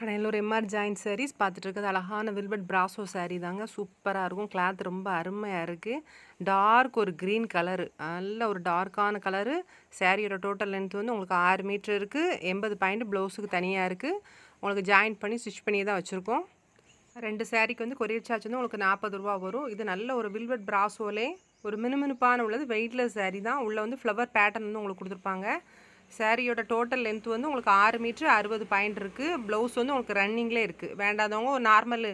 கடையில் ஒரு MR join saris பார்த்துட்ருக்குது அழகான வில்வெட் பிராசோ சாரீ தாங்க. சூப்பராக இருக்கும். கிளாத் ரொம்ப அருமையாக இருக்குது டார்க் ஒரு க்ரீன் கலரு நல்ல ஒரு டார்க்கான கலரு சாரியோட டோட்டல் லென்த் வந்து உங்களுக்கு ஆறு மீட்டர் இருக்குது எண்பது பாயிண்ட் ப்ளவுஸுக்கு தனியாக இருக்குது உங்களுக்கு ஜாயின் பண்ணி ஸ்டிச் பண்ணி தான் வச்சுருக்கோம். ரெண்டு சாரீக்கு வந்து கொரியர் சார்ஜ் வந்து உங்களுக்கு நாற்பது ரூபா வரும். இது நல்ல ஒரு வில்வெட் பிராசோலே ஒரு மினுமினுப்பான உள்ளது. வெயிட்லெஸ் சாரீ தான். உள்ளே வந்து ஃப்ளவர் பேட்டர்ன் வந்து உங்களுக்கு கொடுத்துருப்பாங்க. சாரியோட டோட்டல் லென்த் வந்து உங்களுக்கு ஆறு மீட்ரு அறுபது பாயிண்ட் இருக்குது ப்ளவுஸ் வந்து உங்களுக்கு ரன்னிங்லே இருக்குது வேண்டாதவங்க ஒரு நார்மல்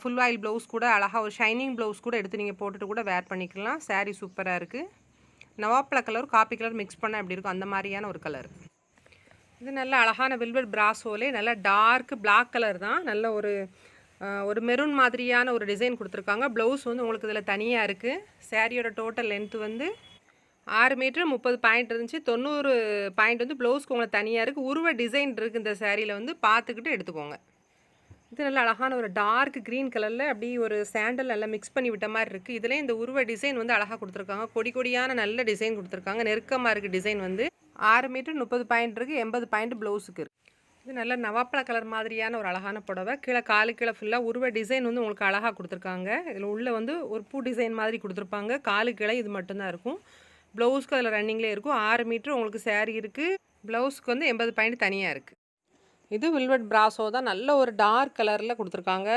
ஃபுல் ஆயில் ப்ளவுஸ் கூட அழகாக ஒரு ஷைனிங் ப்ளவுஸ் கூட எடுத்து நீங்கள் போட்டுட்டு கூட வேர் பண்ணிக்கலாம். சாரீ சூப்பராக இருக்குது நவாப்பழ கலர் காப்பி கலர் மிக்ஸ் பண்ணால் எப்படி இருக்கும் அந்த மாதிரியான ஒரு கலர் இது நல்ல அழகான வில்வெட் ப்ராஸோலே நல்ல டார்க் பிளாக் கலர் தான். நல்ல ஒரு ஒரு மெரூன் மாதிரியான ஒரு டிசைன் கொடுத்துருக்காங்க. ப்ளவுஸ் வந்து உங்களுக்கு இதில் தனியாக இருக்குது சாரியோட டோட்டல் லென்த்து வந்து ஆறு மீட்ரு முப்பது பாயிண்ட் இருந்துச்சு. தொண்ணூறு பாயிண்ட் வந்து ப்ளவுஸ்க்கு உங்களுக்கு தனியாக இருக்குது உருவ டிசைன் இருக்குது இந்த சேரீயில் வந்து பார்த்துக்கிட்டு எடுத்துக்கோங்க. இது நல்ல அழகான ஒரு டார்க் க்ரீன் கலரில் அப்படி ஒரு சாண்டல் நல்லா மிக்ஸ் பண்ணி விட்ட மாதிரி இருக்குது இதில் இந்த உருவ டிசைன் வந்து அழகாக கொடுத்துருக்காங்க. கொடி கொடியான நல்ல டிசைன் கொடுத்துருக்காங்க. நெருக்கமாக இருக்குது டிசைன் வந்து. ஆறு மீட்டர் முப்பது பாயிண்ட் இருக்குது எண்பது பாயிண்ட் ப்ளவுஸுக்கு இருக்குது இது நல்ல நவாப்பழ கலர் மாதிரியான ஒரு அழகான புடவை. கீழே காலு கீழே ஃபுல்லாக உருவ டிசைன் வந்து உங்களுக்கு அழகாக கொடுத்துருக்காங்க. இதில் உள்ளே வந்து ஒரு பூ டிசைன் மாதிரி கொடுத்துருப்பாங்க. காலு கீழே இது மட்டும்தான் இருக்கும். ப்ளவுஸ்க்கு அதில் ரன்னிங்லேயே இருக்கும். ஆறு மீட்ரு உங்களுக்கு சேரீ இருக்குது ப்ளவுஸ்க்கு வந்து எண்பது பாயிண்ட் தனியாக இருக்குது இது வில்வெட் பிராசோ தான். நல்ல ஒரு டார்க் கலரில் கொடுத்துருக்காங்க.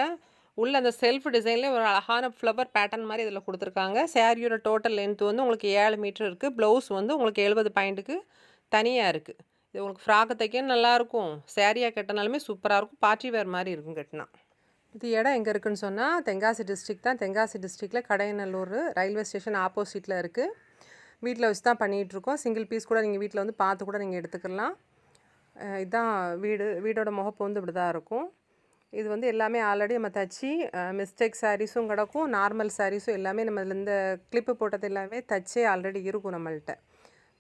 உள்ள அந்த செல்ஃப் டிசைன்லேயே ஒரு அழகான ஃப்ளவர் பேட்டர்ன் மாதிரி இதில் கொடுத்துருக்காங்க. சேரீயோட டோட்டல் லென்த் வந்து உங்களுக்கு ஏழு மீட்டர் இருக்குது ப்ளவுஸ் வந்து உங்களுக்கு எழுபது பாயிண்ட்டுக்கு தனியாக இருக்குது இது உங்களுக்கு ஃப்ராக்கு தைக்க நல்லாயிருக்கும் சேரீயாக கட்டினாலுமே சூப்பராக இருக்கும். பார்ட்டி வேர் மாதிரி இருக்கும் கட்டினா. இது இடம் எங்கே இருக்குதுன்னு சொன்னால் தென்காசி டிஸ்ட்ரிக் தான். தென்காசி டிஸ்ட்ரிக்டில் கடையநல்லூர் ரயில்வே ஸ்டேஷன் ஆப்போசிட்டில் இருக்குது வீட்டில் வச்சு தான் பண்ணிகிட்ருக்கோம். சிங்கிள் பீஸ் கூட நீங்கள் வீட்டில் வந்து பார்த்து கூட நீங்கள் எடுத்துக்கலாம். இதான் வீடு வீடோட முகப்பு வந்து இப்படி தான் இருக்கும். இது வந்து எல்லாமே ஆல்ரெடி நம்ம தச்சு மிஸ்டேக் சாரீஸும் கிடக்கும். நார்மல் சாரீஸும் எல்லாமே நம்ம இதுல இந்த கிளிப்பு போட்டது எல்லாமே தச்சே ஆல்ரெடி இருக்கும் நம்மள்ட்ட.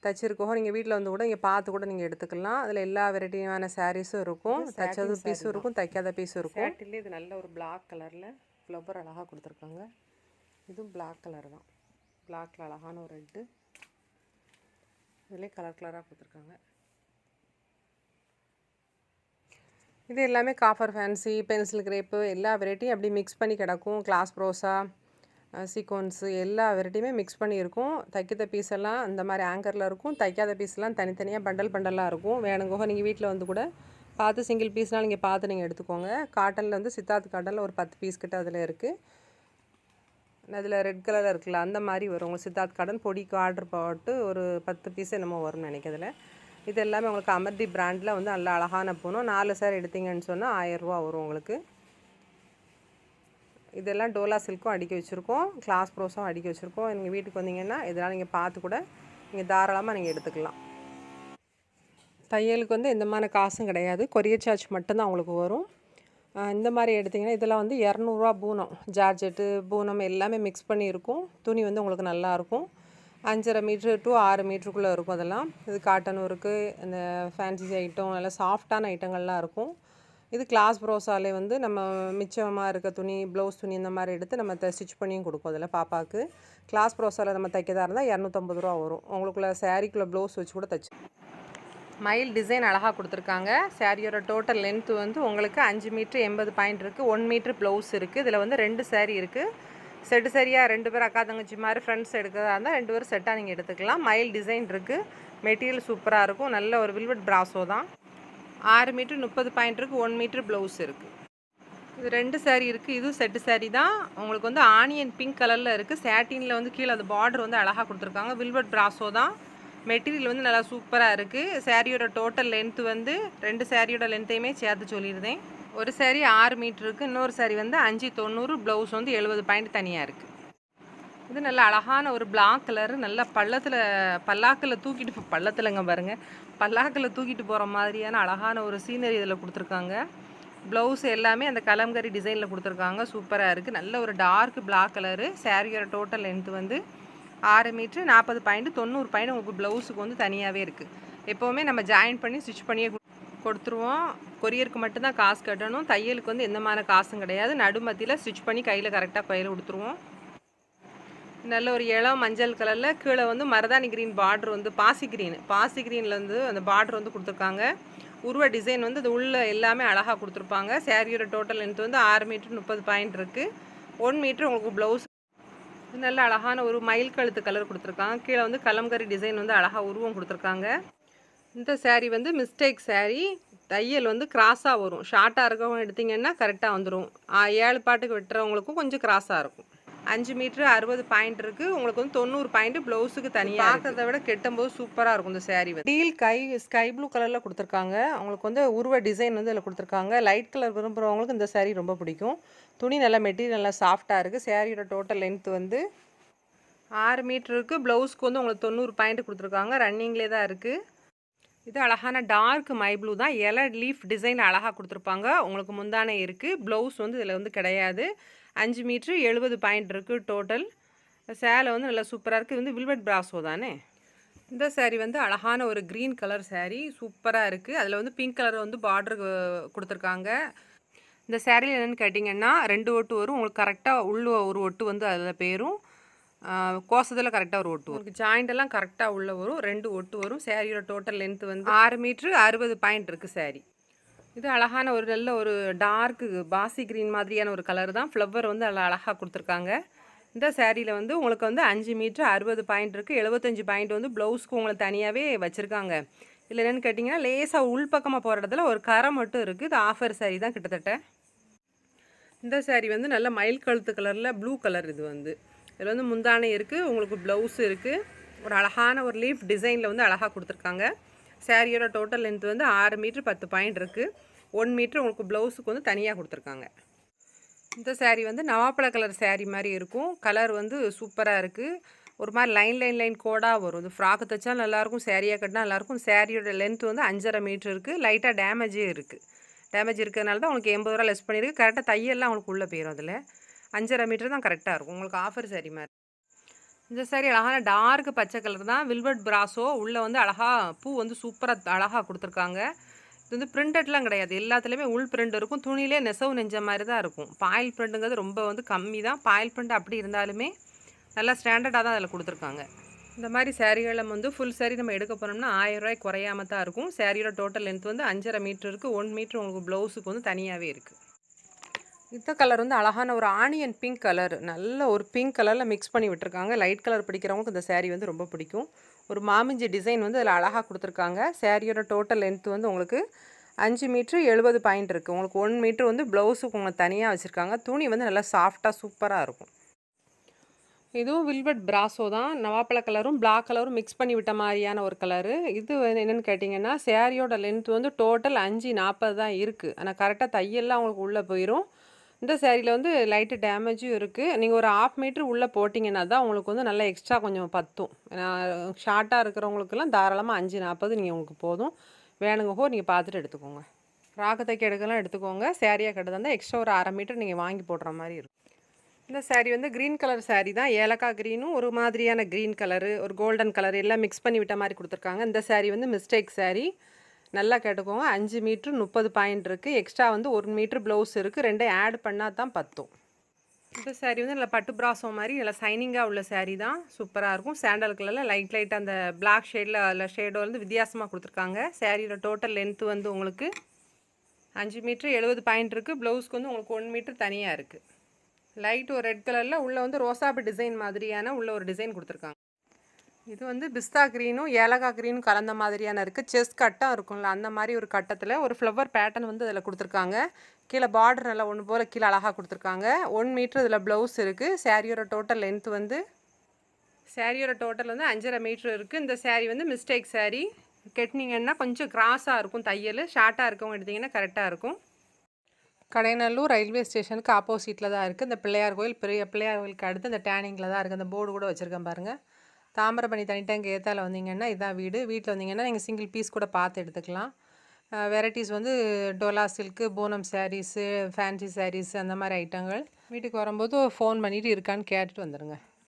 தச்சிருக்கோம். நீங்கள் வீட்டில் வந்து கூட இங்கே பார்த்து கூட நீங்கள் எடுத்துக்கலாம். அதில் எல்லா வெரைட்டியான சாரீஸும் இருக்கும். தச்சது பீஸும் இருக்கும் தைக்காத பீஸும் இருக்கும். இது நல்ல ஒரு பிளாக் கலரில் ஃப்ளவர் அழகாக கொடுத்துருக்காங்க. இதுவும் பிளாக் கலர் தான். பிளாக்ல அழகான ஒரு ரெட்டு இதுலேயே கலர் கலராக கொடுத்துருக்காங்க. இது எல்லாமே காஃபர் ஃபேன்சி பென்சில் கிரேப்பு எல்லா வெரைட்டியும் அப்படி மிக்ஸ் பண்ணி கிடக்கும். கிளாஸ் ப்ரோஸா சீக்வன்ஸு எல்லா வெரைட்டியுமே மிக்ஸ் பண்ணியிருக்கும் தைக்கிற தைக்காத பீஸ் எல்லாம் இந்த மாதிரி ஆங்கரில் இருக்கும். தைக்காத பீஸ்லாம் தனித்தனியாக பண்டல் பண்டலாக இருக்கும். வேணுங்கோக நீங்கள் வீட்டில் வந்து கூட பார்த்து சிங்கிள் பீஸ்னால் நீங்கள் பார்த்து நீங்கள் எடுத்துக்கோங்க. காட்டனில் வந்து சித்தார்த் காட்டனில் ஒரு பத்து பீஸ் கிட்ட அதில் இருக்குது அதில் ரெட் கலரில் இருக்குல்ல அந்த மாதிரி வரும். உங்களுக்கு சித்தார்த் கார்டன் பொடிக்கு ஆர்டர் போட்டு ஒரு பத்து பீஸ் என்னமோ வரும்னு நினைக்கிறதுல இது எல்லாமே உங்களுக்கு அமர்தி பிராண்டில் வந்து நல்லா அழகான போகணும் நாலு சார் எடுத்தீங்கன்னு சொன்னால் ஆயிரரூவா வரும் உங்களுக்கு. இதெல்லாம் டோலா சில்க்கும் அடிக்க வச்சுருக்கோம். கிளாஸ் ப்ரோஸும் அடிக்க வச்சுருக்கோம். நீங்கள் வீட்டுக்கு வந்தீங்கன்னா இதெல்லாம் நீங்கள் பார்த்து கூட நீங்கள் தாராளமாக நீங்கள் எடுத்துக்கலாம். தையலுக்கு வந்து எந்த மாதிரி காசும் கிடையாது. கொரியர் சார்ஜ் மட்டும்தான் உங்களுக்கு வரும். இந்த மாதிரி எடுத்திங்கன்னா இதெல்லாம் வந்து இரநூறுவா பூனம் ஜார்ஜெட்டு பூனம் எல்லாமே மிக்ஸ் பண்ணி இருக்கும். துணி வந்து உங்களுக்கு நல்லாயிருக்கும் அஞ்சரை மீட்ரு டு ஆறு மீட்டருக்குள்ளே இருக்கும் அதெல்லாம். இது காட்டனும் இருக்குது இந்த ஃபேன்சி ஐட்டம் நல்லா சாஃப்டான ஐட்டங்கள்லாம் இருக்கும். இது கிளாஸ் ப்ரோஸாலே வந்து நம்ம மிச்சமாக இருக்க துணி ப்ளவுஸ் துணி இந்த மாதிரி எடுத்து நம்ம ஸ்டிச் பண்ணியும் கொடுப்போம் அதில் பாப்பாவுக்கு கிளாஸ் ப்ரோஸாவில் நம்ம தைக்கதா இருந்தால் இரநூத்தம்பது ரூபா வரும். உங்களுக்குள்ள சேரீக்குள்ளே ப்ளவுஸ் வச்சு கூட தைச்சு மயில் டிசைன் அழகாக கொடுத்துருக்காங்க. சாரியோட டோட்டல் லென்த் வந்து உங்களுக்கு அஞ்சு மீட்ரு எண்பது பாயிண்ட் இருக்குது ஒன் மீட்ரு ப்ளவுஸ் இருக்குது இதில் வந்து ரெண்டு சேரீ இருக்குது செட்டு சரியாக ரெண்டு பேர் அக்கா தங்கச்சி மாதிரி ஃப்ரெண்ட்ஸ் எடுக்கிறதா இருந்தால் ரெண்டு பேரும் செட்டாக நீங்கள் எடுத்துக்கலாம். மயில் டிசைன் இருக்குது மெட்டீரியல் சூப்பராக இருக்கும். நல்ல ஒரு வில்வெட் பிராசோ தான். ஆறு மீட்ரு முப்பது பாயிண்ட் இருக்குது ஒன் மீட்ரு ப்ளவுஸ் இருக்குது இது ரெண்டு சேரீ இருக்குது இதுவும் செட்டு சேரீ தான். உங்களுக்கு வந்து ஆனியன் பிங்க் கலரில் இருக்குது சேட்டினில் வந்து கீழே அந்த பார்டர் வந்து அழகாக கொடுத்துருக்காங்க. வில்வெட் பிராசோ தான். மெட்டீரியல் வந்து நல்லா சூப்பராக இருக்குது சேரீயோட டோட்டல் லென்த் வந்து ரெண்டு சேரீயோட லென்த்தையுமே சேர்த்து சொல்லியிருந்தேன். ஒரு சேரீ ஆறு மீட்ருக்கு இருக்குது இன்னொரு சேரீ வந்து அஞ்சு தொண்ணூறு ப்ளவுஸ் வந்து எழுபது பாயிண்ட் தனியாக இருக்குது இது நல்ல அழகான ஒரு பிளாக் கலர் நல்ல பள்ளத்தில் பல்லாக்கில் தூக்கிட்டு பள்ளத்தில்ங்க பாருங்கள் பல்லாக்கில் தூக்கிட்டு போகிற மாதிரியான அழகான ஒரு சீனரி இதில் கொடுத்துருக்காங்க. ப்ளவுஸ் எல்லாமே அந்த கலம்கரி டிசைனில் கொடுத்துருக்காங்க. சூப்பராக இருக்குது நல்ல ஒரு டார்க் பிளாக் கலரு சேரீயோட டோட்டல் லென்த் வந்து ஆறு மீட்ரு நாற்பது பாயிண்ட் தொண்ணூறு பாயிண்ட் உங்களுக்கு ப்ளவுஸுக்கு வந்து தனியாகவே இருக்குது எப்போவுமே நம்ம ஜாயின் பண்ணி ஸ்டிச் பண்ணியே கொடுத்துருவோம். கொரியருக்கு மட்டும்தான் காசு கட்டணும். தையலுக்கு வந்து எந்த மாதிரி காசும் கிடையாது. நடுமத்தியில் ஸ்டிச் பண்ணி கையில் கரெக்டாக கையில் கொடுத்துருவோம். நல்ல ஒரு இளம் மஞ்சள் கலரில் கீழே வந்து மருதாணி கிரீன் பார்டர் வந்து பாசி கிரீன் பாசி கிரீனில் வந்து அந்த பார்டர் வந்து கொடுத்துருக்காங்க. உருவ டிசைன் வந்து அது உள்ளே எல்லாமே அழகாக கொடுத்துருப்பாங்க. சேரீயோட டோட்டல் லென்த் வந்து ஆறு மீட்ரு முப்பது பாயிண்ட் இருக்குது ஒன் மீட்ரு உங்களுக்கு ப்ளவுஸ் நல்ல அழகான ஒரு மயில் கழுத்து கலர் கொடுத்துருக்காங்க. கீழே வந்து கலம்கரி டிசைன் வந்து அழகாக உருவம் கொடுத்துருக்காங்க. இந்த சேரீ வந்து மிஸ்டேக் சேரீ தையல் வந்து கிராஸாக வரும். ஷார்ட்டாக இருக்கவங்க எடுத்திங்கன்னா கரெக்டாக வந்துடும் ஏழு பாட்டுக்கு வெட்டுறவங்களுக்கும் கொஞ்சம் கிராஸாக இருக்கும். அஞ்சு மீட்ரு அறுபது பாயிண்ட் இருக்குது உங்களுக்கு வந்து தொண்ணூறு பாயிண்ட் ப்ளவுஸுக்கு தனியாக பார்க்கறத விட கெட்டும்போது சூப்பராக இருக்கும் இந்த saree வந்து. டீல் கை ஸ்கை ப்ளூ கலரில் கொடுத்துருக்காங்க. அவங்களுக்கு வந்து உருவ டிசைன் வந்து இதில் கொடுத்துருக்காங்க. லைட் கலர் விரும்புகிறவங்களுக்கு இந்த saree ரொம்ப பிடிக்கும். துணி நல்லா மெட்டீரியல் நல்லா சாஃப்டாக இருக்குது சாரியோட டோட்டல் லென்த் வந்து ஆறு மீட்டருக்கு ப்ளவுஸ்க்கு வந்து உங்களுக்கு தொண்ணூறு பாயிண்ட் கொடுத்துருக்காங்க. ரன்னிங்லேயே தான் இருக்குது இது அழகான டார்க் மை ப்ளூ தான். இலை லீஃப் டிசைன் அழகாக கொடுத்துருப்பாங்க. உங்களுக்கு முந்தானே இருக்குது ப்ளவுஸ் வந்து இதில் வந்து கிடையாது. அஞ்சு மீட்ரு எழுபது பாயிண்ட் இருக்குது டோட்டல். சேலை வந்து நல்லா சூப்பராக இருக்குது இது வந்து வில்வெட் பிராசோ தானே? இந்த saree வந்து அழகான ஒரு க்ரீன் கலர் saree சூப்பராக இருக்குது அதில் வந்து பிங்க் கலர் வந்து பார்டர் கொடுத்துருக்காங்க. இந்த சேரீல என்னென்னு கேட்டிங்கன்னா ரெண்டு ஒட்டு வரும். உங்களுக்கு கரெக்டாக உள்ள ஒரு ஒட்டு வந்து அதில் பேரும். கோசத்தில் கரெக்டாக ஒரு ஒட்டு வரும். உங்களுக்கு ஜாயிண்ட் எல்லாம் கரெக்டாக உள்ள வரும். ரெண்டு ஒட்டு வரும். சேரீயோட டோட்டல் லென்த் வந்து ஆறு மீட்ரு அறுபது பாயிண்ட் இருக்குது saree இது அழகான ஒரு நல்ல ஒரு டார்க்கு பாசி க்ரீன் மாதிரியான ஒரு கலர் தான். ஃப்ளவர் வந்து நல்லா அழகாக கொடுத்துருக்காங்க. இந்த சேரீயில் வந்து உங்களுக்கு வந்து அஞ்சு மீட்ரு அறுபது பாயிண்ட் இருக்குது எழுபத்தஞ்சு பாயிண்ட் வந்து ப்ளவுஸ்க்கு உங்களுக்கு தனியாகவே வச்சுருக்காங்க. இல்லை என்னென்னு கேட்டிங்கன்னா லேசாக உள்பக்கமாக போகிற இடத்துல ஒரு கரை மட்டும் இருக்குது இது ஆஃபர் சேரீ தான் கிட்டத்தட்ட. இந்த சேரீ வந்து நல்ல மயில் கழுத்து கலரில் ப்ளூ கலர் இது வந்து. இதில் வந்து முந்தானை இருக்குது உங்களுக்கு ப்ளவுஸ் இருக்குது ஒரு அழகான ஒரு லீஃப் டிசைனில் வந்து அழகாக கொடுத்துருக்காங்க. சாரியோட டோட்டல் லென்த் வந்து ஆறு மீட்ரு பத்து பாயிண்ட் இருக்குது ஒன் மீட்ரு உங்களுக்கு ப்ளவுஸுக்கு வந்து தனியாக கொடுத்துருக்காங்க. இந்த saree வந்து நவாப்பழ கலர் saree மாதிரி இருக்கும். கலர் வந்து சூப்பராக இருக்குது ஒரு மாதிரி லைன் லைன் லைன் கோடாக வரும். இது ஃப்ராக்கு தைச்சா நல்லாயிருக்கும் சேரீயாக கட்டினா நல்லாயிருக்கும். சாரியோட லென்த் வந்து அஞ்சரை மீட்ரு இருக்குது லைட்டாக டேமேஜே இருக்குது டேமேஜ் இருக்கிறதுனால தான் உங்களுக்கு எண்பது ரூபா லெஸ் பண்ணியிருக்கு. கரெக்டாக தையெல்லாம் உங்களுக்கு உள்ளே போயிடும் அதில். அஞ்சரை மீட்டர் தான் கரெக்டாக இருக்கும். உங்களுக்கு ஆஃபர் சேரீ மாதிரி. இந்த சாரி அழகான டார்க் பச்சை கலர் தான். வில்வர்ட் பிராஸோ உள்ளே வந்து அழகாக பூ வந்து சூப்பராக அழகாக கொடுத்துருக்காங்க. இது வந்து பிரிண்டட்லாம் கிடையாது. எல்லாத்துலேயுமே உள் பிரிண்ட் இருக்கும். துணியிலே நெசவு நெஞ்ச மாதிரி தான் இருக்கும். பாயில் பிரிண்ட்டுங்கிறது ரொம்ப வந்து கம்மி தான். பாயில் பிரிண்ட் அப்படி இருந்தாலுமே நல்லா ஸ்டாண்டர்டாக தான் அதில் கொடுத்துருக்காங்க. இந்த மாதிரி சேரீகளை வந்து ஃபுல் சேரீ நம்ம எடுக்க போனோம்னா ஆயிரம் குறையாம தான் இருக்கும். சேரீயோட டோட்டல் லென்த் வந்து அஞ்சரை மீட்டருக்கு இருக்குது ஒன் மீட்டர் உங்களுக்கு ப்ளவுஸுக்கு வந்து தனியாகவே இருக்குது இந்த கலர் வந்து அழகான ஒரு ஆனியன் பிங்க் கலர் நல்ல ஒரு பிங்க் கலரில் மிக்ஸ் பண்ணி விட்டுருக்காங்க. லைட் கலர் பிடிக்கிறவங்களுக்கு இந்த சேரீ வந்து ரொம்ப பிடிக்கும். ஒரு மாமிஞ்சி டிசைன் வந்து அதில் அழகாக கொடுத்துருக்காங்க. சேரீயோட டோட்டல் லென்த் வந்து உங்களுக்கு அஞ்சு மீட்ரு எழுபது பாயிண்ட் இருக்குது உங்களுக்கு ஒன் மீட்ரு வந்து ப்ளவுஸுக்கு உங்களுக்கு தனியாக வச்சுருக்காங்க. துணி வந்து நல்லா சாஃப்டாக சூப்பராக இருக்கும். இதுவும் வில்வெட் பிராசோ தான். நவாப்பழ கலரும் பிளாக் கலரும் மிக்ஸ் பண்ணி விட்ட மாதிரியான ஒரு கலரு இது வந்து என்னென்னு கேட்டிங்கன்னா சேரீயோட லென்த் வந்து டோட்டல் அஞ்சு நாற்பது தான் இருக்குது ஆனால் கரெக்டாக தையெல்லாம் உங்களுக்கு உள்ளே போயிடும் இந்த சேரீயில் வந்து லைட்டு டேமேஜும் இருக்குது நீங்கள் ஒரு ஆஃப் மீட்ரு உள்ளே போட்டிங்கன்னா தான் உங்களுக்கு வந்து நல்லா எக்ஸ்ட்ரா கொஞ்சம் பத்தும். ஏன்னா ஷார்ட்டாக இருக்கிறவங்களுக்கெல்லாம் தாராளமாக அஞ்சு நாற்பது நீங்கள் உங்களுக்கு போதும். வேணுங்க ஹோ நீங்கள் பார்த்துட்டு எடுத்துக்கோங்க. ஃப்ராக்கு தைக்க எடுக்கலாம் எடுத்துக்கோங்க. சேரீயாக கட்டுறதா இருந்தால் எக்ஸ்ட்ரா ஒரு அரை மீட்டர் நீங்கள் வாங்கி போடுற மாதிரி இருக்கும். இந்த சேரீ வந்து க்ரீன் கலர் சேரீ தான். ஏலக்காய் க்ரீனும் ஒரு மாதிரியான க்ரீன் கலரு ஒரு கோல்டன் கலர் எல்லாம் மிக்ஸ் பண்ணி விட்ட மாதிரி கொடுத்துருக்காங்க. இந்த சேரீ வந்து மிஸ்டேக் சேரீ. நல்லா கேட்டுக்கோங்க. அஞ்சு மீட்ரு முப்பது பாயிண்ட் இருக்குது எக்ஸ்ட்ரா வந்து ஒரு மீட்ரு ப்ளவுஸ் இருக்குது ரெண்டையும் ஆட் பண்ணால் தான் பத்தும். இந்த saree வந்து நல்லா பட்டு பிராசோ மாதிரி நல்லா சைனிங்காக உள்ள சாரீ தான். சூப்பராக இருக்கும். சாண்டல் கலரில் லைட் லைட் அந்த பிளாக் ஷேடில் அதில் ஷேடோ வந்து வித்தியாசமாக கொடுத்துருக்காங்க. சாரியோட டோட்டல் லென்த்து வந்து உங்களுக்கு அஞ்சு மீட்ரு எழுபது பாயிண்ட் இருக்குது ப்ளவுஸ்க்கு வந்து உங்களுக்கு ஒன் மீட்ரு தனியாக இருக்குது லைட் ஒரு ரெட் கலரில் உள்ளே வந்து ரோசாப்பு டிசைன் மாதிரியான உள்ள ஒரு டிசைன் கொடுத்துருக்காங்க. இது வந்து பிஸ்தா க்ரீனும் ஏலக்காய் க்ரீனும் கலந்த மாதிரியான இருக்குது செஸ் கட்டம் இருக்கும்ல அந்த மாதிரி ஒரு கட்டத்தில் ஒரு ஃப்ளவர் பேட்டர்ன் வந்து அதில் கொடுத்துருக்காங்க. கீழே பார்டர் நல்லா ஒன்று போல் கீழே அழகாக கொடுத்துருக்காங்க. ஒன் மீட்ரு இதில் ப்ளவுஸ் இருக்குது சாரியோட டோட்டல் லென்த் வந்து சாரியோட டோட்டல் வந்து அஞ்சரை மீட்ரு இருக்குது இந்த சேரீ வந்து மிஸ்டேக் saree. கெட்டினீங்கன்னா கொஞ்சம் கிராஸாக இருக்கும் தையல். ஷார்ட்டாக இருக்கவங்க எடுத்திங்கன்னா கரெக்டாக இருக்கும். கடைநல்லூர் ரயில்வே ஸ்டேஷனுக்கு ஆப்போசிட்டில் தான் இருக்குது இந்த பிள்ளையார் கோயில் பெரிய பிள்ளையார் கோயிலுக்கு அடுத்து இந்த டேனிங்கில் தான் இருக்குது அந்த போர்டு கூட வச்சுருக்கேன் பாருங்கள் தாமிரபணி தனி டேங்க் ஏத்தால வந்தீங்கன்னா இதான் வீடு. வீட்டில் வந்தீங்கன்னா நீங்கள் சிங்கிள் பீஸ் கூட பார்த்து எடுத்துக்கலாம். வெரைட்டிஸ் வந்து Dola silk Poonam sarees fancy saris அந்த மாதிரி ஐட்டங்கள் வீட்டுக்கு வரும்போது ஃபோன் பண்ணிவிட்டு இருக்கான்னு கேட்டுட்டு வந்துடுங்க